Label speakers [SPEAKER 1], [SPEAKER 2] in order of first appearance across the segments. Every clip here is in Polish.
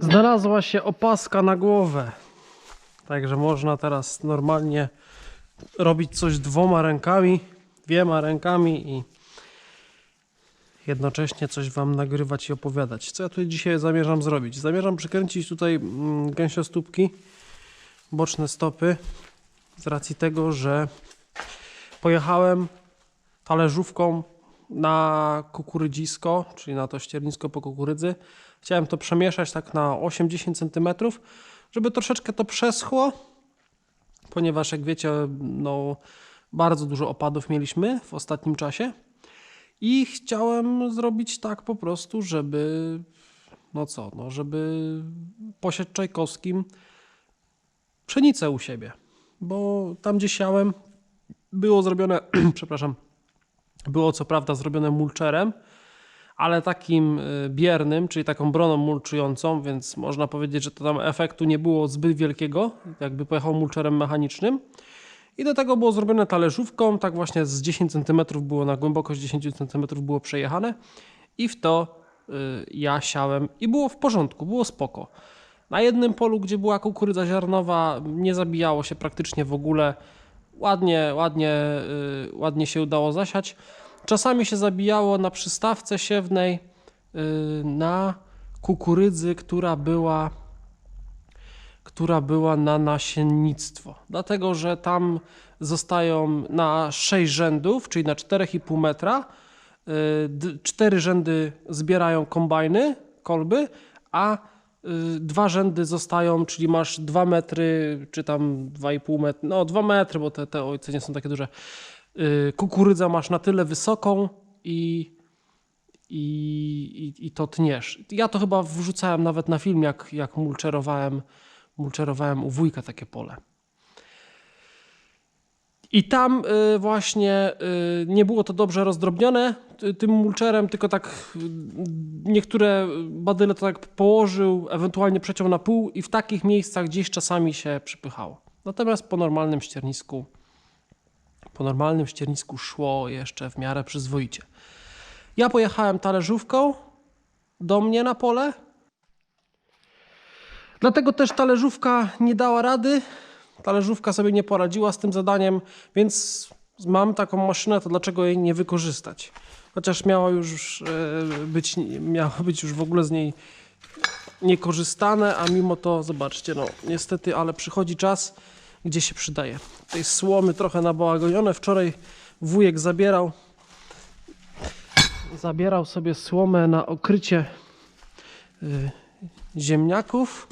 [SPEAKER 1] Znalazła się opaska na głowę. Także można teraz normalnie robić coś dwoma rękami, dwiema rękami i jednocześnie coś Wam nagrywać i opowiadać. Co ja tutaj dzisiaj zamierzam zrobić? Zamierzam przykręcić tutaj mm, gęsiostópki, boczne stopy, z racji tego, że pojechałem talerzówką na kukurydzisko, czyli na to ściernisko po kukurydzy. Chciałem to przemieszać tak na 8-10 cm, żeby troszeczkę to przeschło, ponieważ jak wiecie, no, bardzo dużo opadów mieliśmy w ostatnim czasie. I chciałem zrobić tak po prostu, żeby no co, no żeby posiać Czajkowskim pszenicę u siebie. Bo tam gdzie siałem było zrobione, przepraszam, było co prawda zrobione mulczerem, ale takim y, biernym, czyli taką broną mulczującą, więc można powiedzieć, że to tam efektu nie było zbyt wielkiego, jakby pojechał mulczerem mechanicznym. I do tego było zrobione talerzówką, tak właśnie z 10 cm było na głębokość 10 cm było przejechane i w to y, ja siałem i było w porządku, było spoko. Na jednym polu, gdzie była kukurydza ziarnowa, nie zabijało się praktycznie w ogóle. Ładnie, ładnie, y, ładnie się udało zasiać. Czasami się zabijało na przystawce siewnej y, na kukurydzy, która była która była na nasiennictwo. Dlatego, że tam zostają na 6 rzędów, czyli na 4,5 metra, y, cztery rzędy zbierają kombajny, kolby, a dwa rzędy zostają, czyli masz 2 metry, czy tam 2,5 metry, no 2 metry, bo te, te ojce nie są takie duże. Y, Kukurydza masz na tyle wysoką i, i, i, i to tniesz. Ja to chyba wrzucałem nawet na film, jak, jak mulczerowałem, mulczerowałem u wujka takie pole. I tam y, właśnie y, nie było to dobrze rozdrobnione tym mulczerem, tylko tak y, niektóre badyle to tak położył, ewentualnie przeciął na pół i w takich miejscach gdzieś czasami się przypychało. Natomiast po normalnym ściernisku po normalnym ściernisku szło jeszcze w miarę przyzwoicie. Ja pojechałem talerzówką do mnie na pole. Dlatego też talerzówka nie dała rady. Talerzówka sobie nie poradziła z tym zadaniem, więc mam taką maszynę, to dlaczego jej nie wykorzystać? Chociaż miała już e, być, miało być już w ogóle z niej niekorzystane, a mimo to zobaczcie, no niestety, ale przychodzi czas, gdzie się przydaje. Tej słomy trochę nabałagonione. Wczoraj wujek zabierał zabierał sobie słomę na okrycie y, ziemniaków,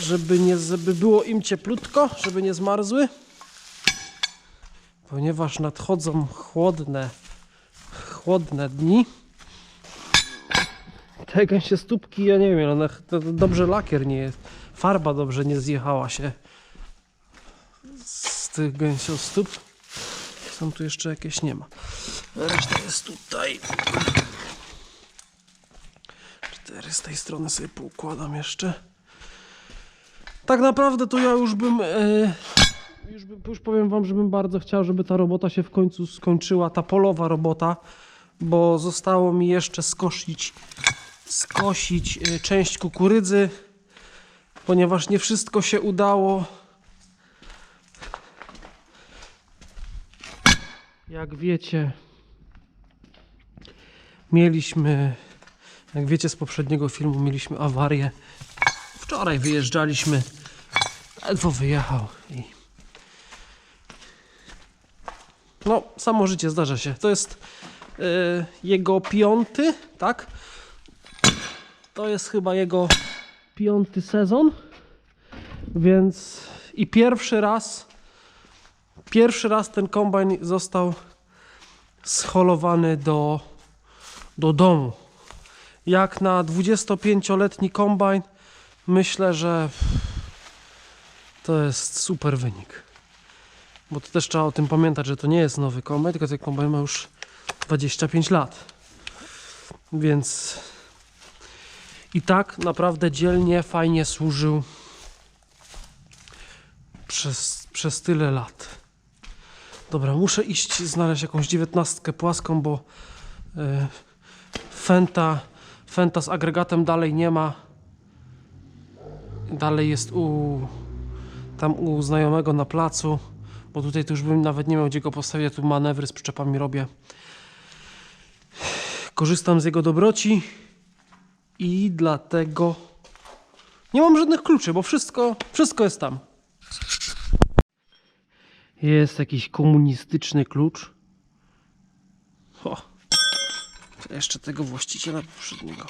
[SPEAKER 1] żeby, nie, żeby było im cieplutko, żeby nie zmarzły. Ponieważ nadchodzą chłodne, chłodne dni. Te gęsie stópki, ja nie wiem, one dobrze lakier nie jest. Farba dobrze nie zjechała się z tych gęsiostóp. Są tu jeszcze jakieś nie ma. Reszta jest tutaj. Cztery z tej strony sobie poukładam jeszcze. Tak naprawdę to ja już bym. E, już, już powiem wam, żebym bardzo chciał, żeby ta robota się w końcu skończyła, ta polowa robota, bo zostało mi jeszcze skosić, skosić e, część kukurydzy, ponieważ nie wszystko się udało. Jak wiecie, mieliśmy, jak wiecie z poprzedniego filmu, mieliśmy awarię. Wczoraj wyjeżdżaliśmy, ledwo wyjechał i no, samo życie zdarza się. To jest y, jego piąty, tak? To jest chyba jego piąty sezon, więc i pierwszy raz Pierwszy raz ten kombajn został scholowany do, do domu. Jak na 25-letni kombajn, myślę, że to jest super wynik. Bo to też trzeba o tym pamiętać, że to nie jest nowy kombajn, tylko ten kombajn ma już 25 lat. Więc i tak naprawdę dzielnie, fajnie służył przez, przez tyle lat. Dobra, muszę iść znaleźć jakąś dziewiętnastkę płaską, bo e, Fenta, Fenta z agregatem dalej nie ma. Dalej jest u tam u znajomego na placu, bo tutaj to już bym nawet nie miał gdzie go postawić, ja tu manewry z przyczepami robię. Korzystam z jego dobroci i dlatego nie mam żadnych kluczy, bo wszystko, wszystko jest tam. Jest jakiś komunistyczny klucz. O, jeszcze tego właściciela poprzedniego.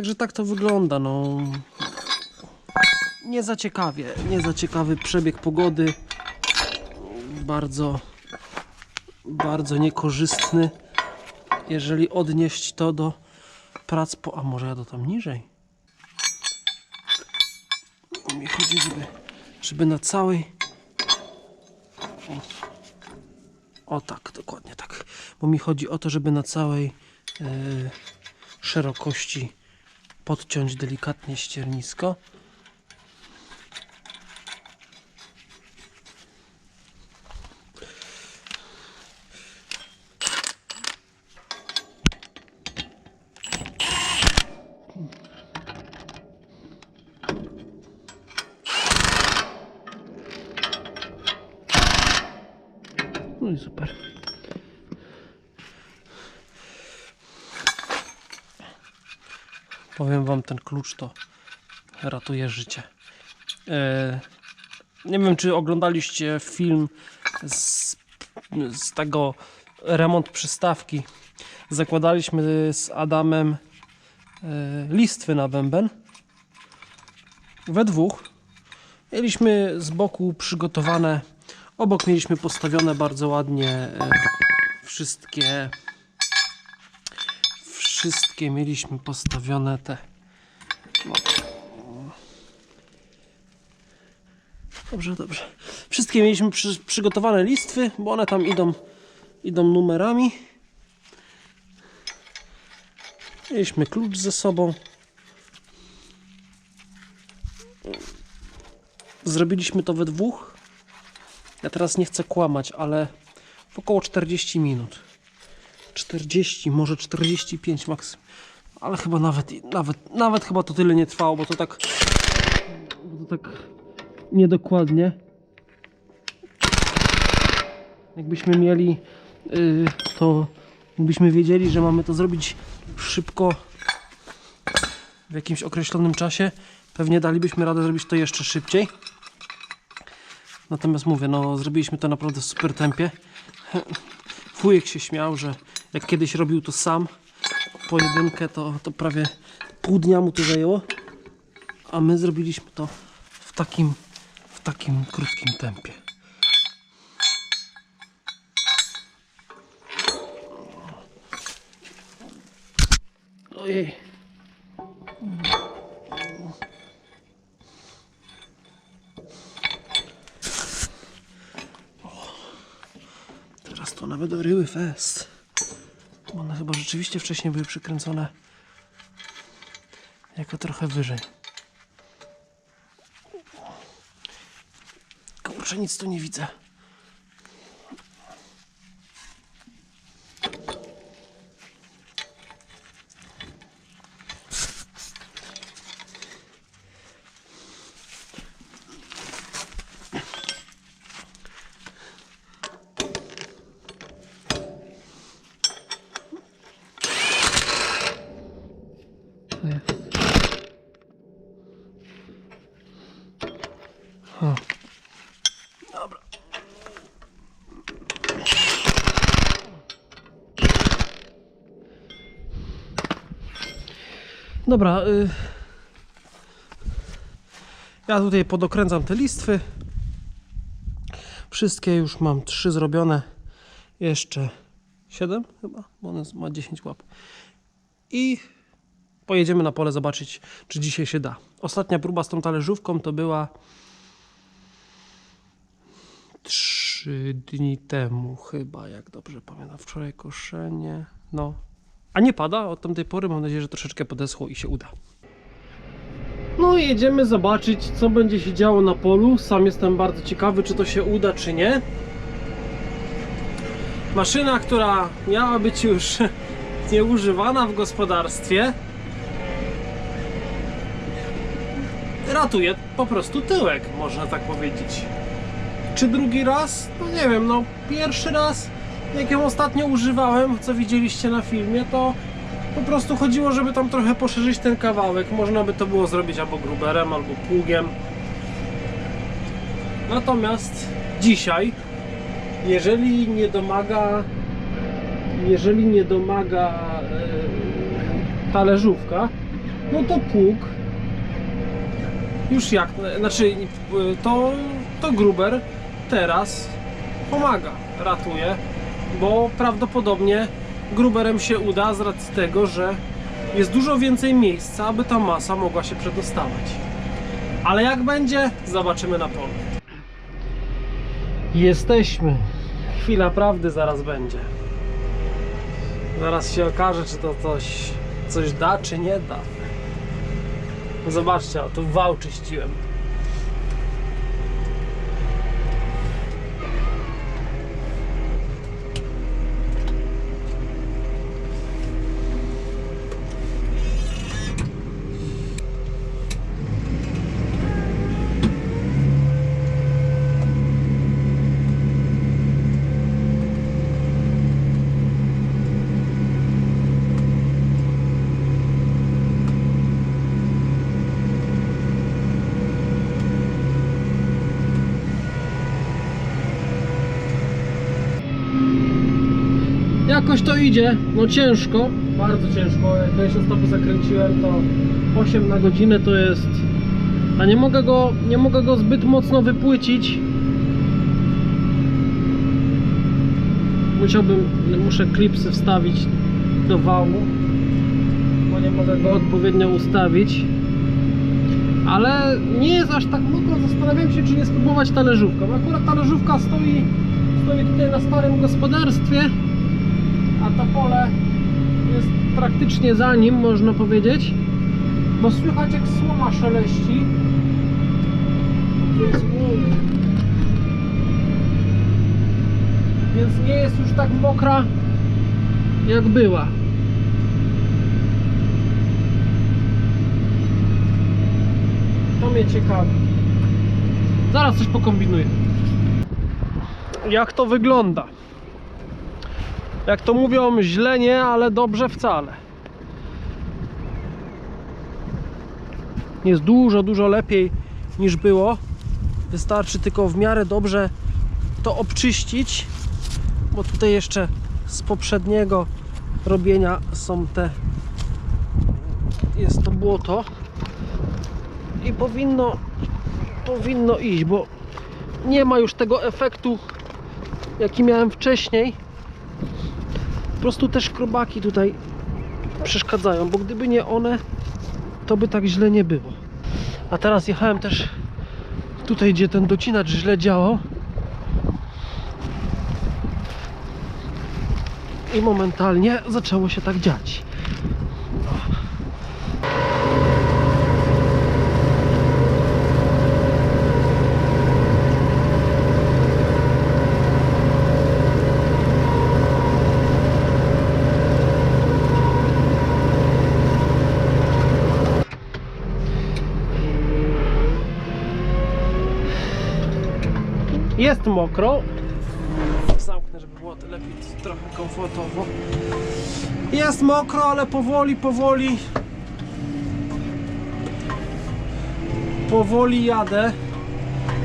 [SPEAKER 1] Także tak to wygląda, no. Nie za ciekawie, nie za ciekawy przebieg pogody. Bardzo, bardzo niekorzystny, jeżeli odnieść to do prac po... A może ja do tam niżej? Mi chodzi, żeby, żeby na całej... O. o tak, dokładnie tak. Bo mi chodzi o to, żeby na całej e, szerokości podciąć delikatnie ściernisko. No i super. Powiem wam, ten klucz to ratuje życie. E, nie wiem, czy oglądaliście film z, z tego remont przystawki. Zakładaliśmy z Adamem e, listwy na bęben. We dwóch. Mieliśmy z boku przygotowane. Obok mieliśmy postawione bardzo ładnie e, wszystkie wszystkie mieliśmy postawione te. Dobrze, dobrze. Wszystkie mieliśmy przy, przygotowane listwy, bo one tam idą, idą numerami. Mieliśmy klucz ze sobą. Zrobiliśmy to we dwóch. Ja teraz nie chcę kłamać, ale w około 40 minut. 40, może 45 maks. Ale chyba nawet, nawet, nawet chyba to tyle nie trwało, bo to tak, bo to tak niedokładnie. Jakbyśmy mieli, yy, to byśmy wiedzieli, że mamy to zrobić szybko w jakimś określonym czasie. Pewnie dalibyśmy radę zrobić to jeszcze szybciej. Natomiast mówię, no zrobiliśmy to naprawdę w super tempie. Wujek się śmiał, że jak kiedyś robił to sam, pojedynkę, to, to prawie pół dnia mu to zajęło. A my zrobiliśmy to w takim, w takim krótkim tempie. Ojej. Teraz to nawet ryły fest. Chyba rzeczywiście wcześniej były przykręcone jako trochę wyżej. Kurczę, nic tu nie widzę. Dobra. Dobra. Y... Ja tutaj podokręcam te listwy. Wszystkie już mam trzy zrobione. Jeszcze 7 chyba, bo one ma 10 łap. I pojedziemy na pole zobaczyć, czy dzisiaj się da. Ostatnia próba z tą talerzówką to była 3 dni temu chyba, jak dobrze pamiętam. Wczoraj koszenie, no. A nie pada od tamtej pory, mam nadzieję, że troszeczkę podeschło i się uda. No i jedziemy zobaczyć, co będzie się działo na polu. Sam jestem bardzo ciekawy, czy to się uda, czy nie. Maszyna, która miała być już nieużywana w gospodarstwie ratuje po prostu tyłek, można tak powiedzieć. Czy drugi raz? No nie wiem, no pierwszy raz, jak ją ostatnio używałem, co widzieliście na filmie, to po prostu chodziło, żeby tam trochę poszerzyć ten kawałek. Można by to było zrobić albo gruberem, albo pługiem. Natomiast dzisiaj, jeżeli nie domaga, jeżeli nie domaga e, talerzówka, no to pług już jak, znaczy e, to, to gruber teraz pomaga, ratuje, bo prawdopodobnie gruberem się uda z racji tego, że jest dużo więcej miejsca, aby ta masa mogła się przedostawać. Ale jak będzie, zobaczymy na polu. Jesteśmy. Chwila prawdy zaraz będzie. Zaraz się okaże, czy to coś, coś da, czy nie da. Zobaczcie, o, tu wał czyściłem. Jakoś to idzie, no ciężko, bardzo ciężko. Jak ja się stopy zakręciłem, to 8 na godzinę to jest. A nie mogę go, nie mogę go zbyt mocno wypłycić. Musiałbym, muszę klipsy wstawić do wału, bo nie mogę go odpowiednio ustawić. Ale nie jest aż tak mokro, zastanawiam się, czy nie spróbować talerzówką. Akurat talerzówka stoi, stoi tutaj na starym gospodarstwie to pole jest praktycznie za nim, można powiedzieć, bo słychać jak słoma szeleści. Jest. Więc nie jest już tak mokra jak była. To mnie ciekawi. Zaraz coś pokombinuję. Jak to wygląda? Jak to mówią, źle nie, ale dobrze wcale. Jest dużo, dużo lepiej niż było. Wystarczy tylko w miarę dobrze to obczyścić, bo tutaj jeszcze z poprzedniego robienia są te jest to błoto i powinno powinno iść, bo nie ma już tego efektu jaki miałem wcześniej po prostu te szkrobaki tutaj przeszkadzają, bo gdyby nie one, to by tak źle nie było. A teraz jechałem też tutaj, gdzie ten docinacz źle działał. I momentalnie zaczęło się tak dziać. Jest mokro. Zamknę, żeby było lepiej, trochę komfortowo. Jest mokro, ale powoli, powoli. Powoli jadę,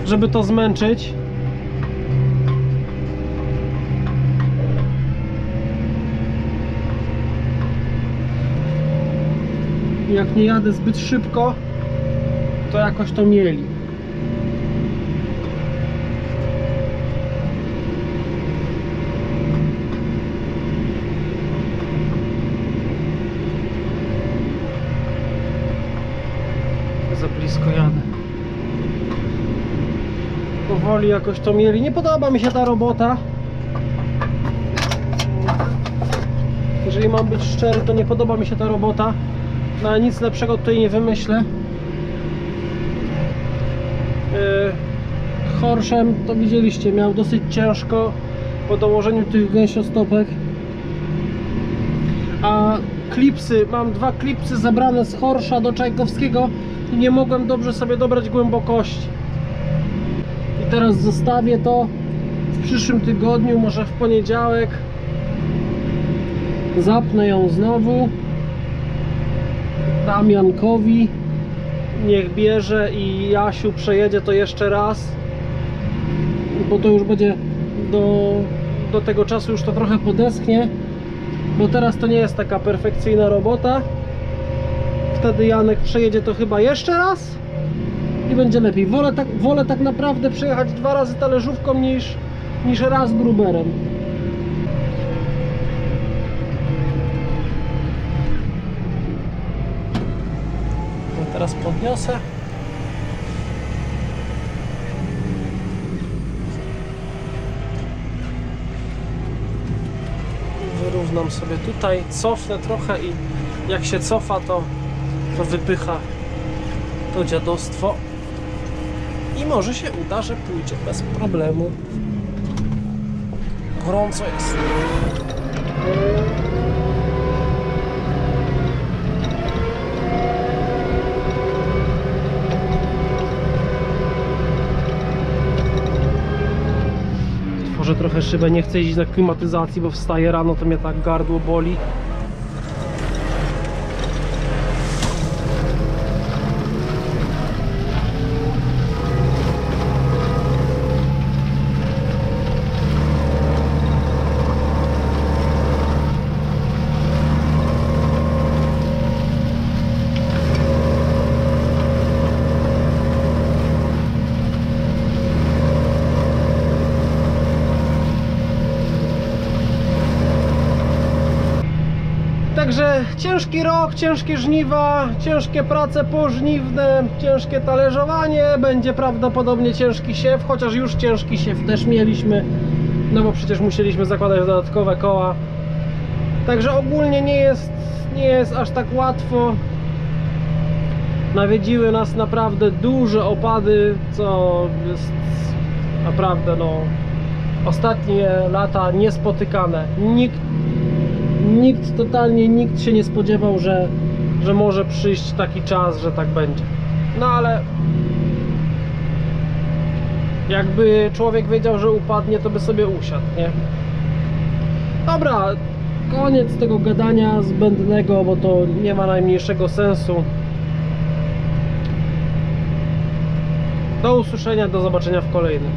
[SPEAKER 1] żeby to zmęczyć. Jak nie jadę zbyt szybko, to jakoś to mieli. za blisko jadę. Powoli jakoś to mieli. Nie podoba mi się ta robota. Jeżeli mam być szczery, to nie podoba mi się ta robota. No ale nic lepszego tutaj nie wymyślę. Yy, Horszem, to widzieliście, miał dosyć ciężko po dołożeniu tych gęsiostopek. A klipsy, mam dwa klipsy zabrane z Horsza do Czajkowskiego i nie mogłem dobrze sobie dobrać głębokości. Teraz zostawię to w przyszłym tygodniu, może w poniedziałek. Zapnę ją znowu. Dam Jankowi. Niech bierze i Jasiu przejedzie to jeszcze raz. Bo to już będzie do, do tego czasu już to trochę podeschnie. Bo teraz to nie jest taka perfekcyjna robota. Wtedy Janek przejedzie to chyba jeszcze raz i będzie lepiej. Wolę tak, wolę tak naprawdę przejechać dwa razy talerzówką niż, niż raz gruberem. Teraz podniosę. Wyrównam sobie tutaj, cofnę trochę i jak się cofa to, to wypycha to dziadostwo i może się uda, że pójdzie bez problemu. Gorąco jest. Może trochę szybę, nie chcę iść na klimatyzacji, bo wstaję rano, to mnie tak gardło boli. Także ciężki rok, ciężkie żniwa, ciężkie prace pożniwne, ciężkie talerzowanie, będzie prawdopodobnie ciężki siew, chociaż już ciężki siew też mieliśmy, no bo przecież musieliśmy zakładać dodatkowe koła. Także ogólnie nie jest, nie jest aż tak łatwo. Nawiedziły nas naprawdę duże opady, co jest naprawdę no ostatnie lata niespotykane. Nikt nikt, totalnie nikt się nie spodziewał, że, że może przyjść taki czas, że tak będzie. No ale jakby człowiek wiedział, że upadnie, to by sobie usiadł, nie? Dobra, koniec tego gadania zbędnego, bo to nie ma najmniejszego sensu. Do usłyszenia, do zobaczenia w kolejnym.